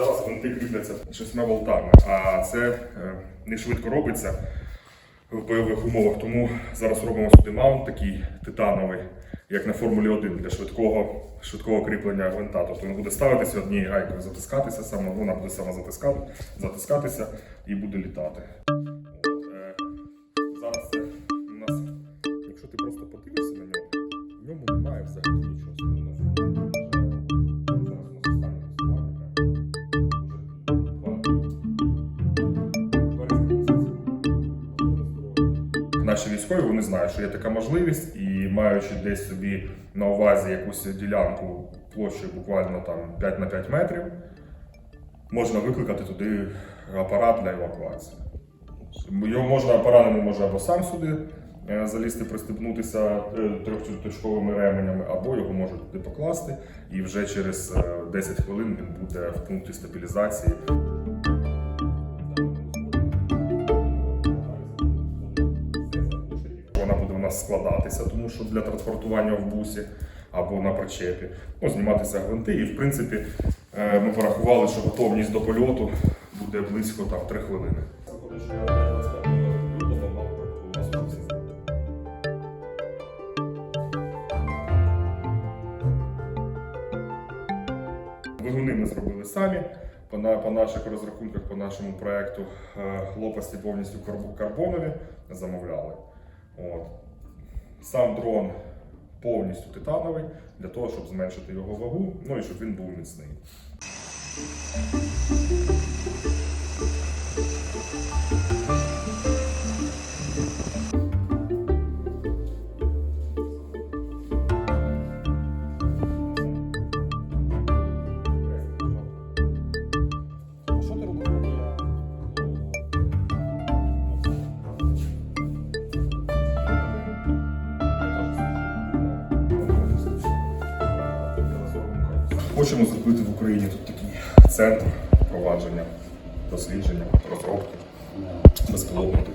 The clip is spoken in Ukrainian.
Зараз гвинти кріпляться шістьма болтами, а це е, не швидко робиться в бойових умовах. Тому зараз робимо сюди маунт такий титановий, як на Формулі 1 для швидкого, швидкого кріплення гвинта. Тобто він буде ставитися однією гайкою, затискатися саме, вона буде сама затискати, затискатися і буде літати. Наші військові вони знають, що є така можливість, і маючи десь собі на увазі якусь ділянку площею буквально там 5 на 5 метрів, можна викликати туди апарат для евакуації. Його можна поранений може або сам сюди е, залізти, пристебнутися е, трьохточковими ременями, або його можуть туди покласти, і вже через е, 10 хвилин він буде в пункті стабілізації. Вона буде у нас складатися, тому що для транспортування в бусі або на причепі, ну, зніматися гвинти. І в принципі е, ми порахували, що готовність до польоту буде близько там 3 хвилини. Двигуни ми зробили самі. По, на, по наших розрахунках, по нашому проекту е, лопасті повністю карбонові замовляли. От. Сам дрон повністю титановий для того, щоб зменшити його вагу, ну і щоб він був міцний. Хочемо зробити в Україні тут такий центр провадження, дослідження, розробки безпілотних.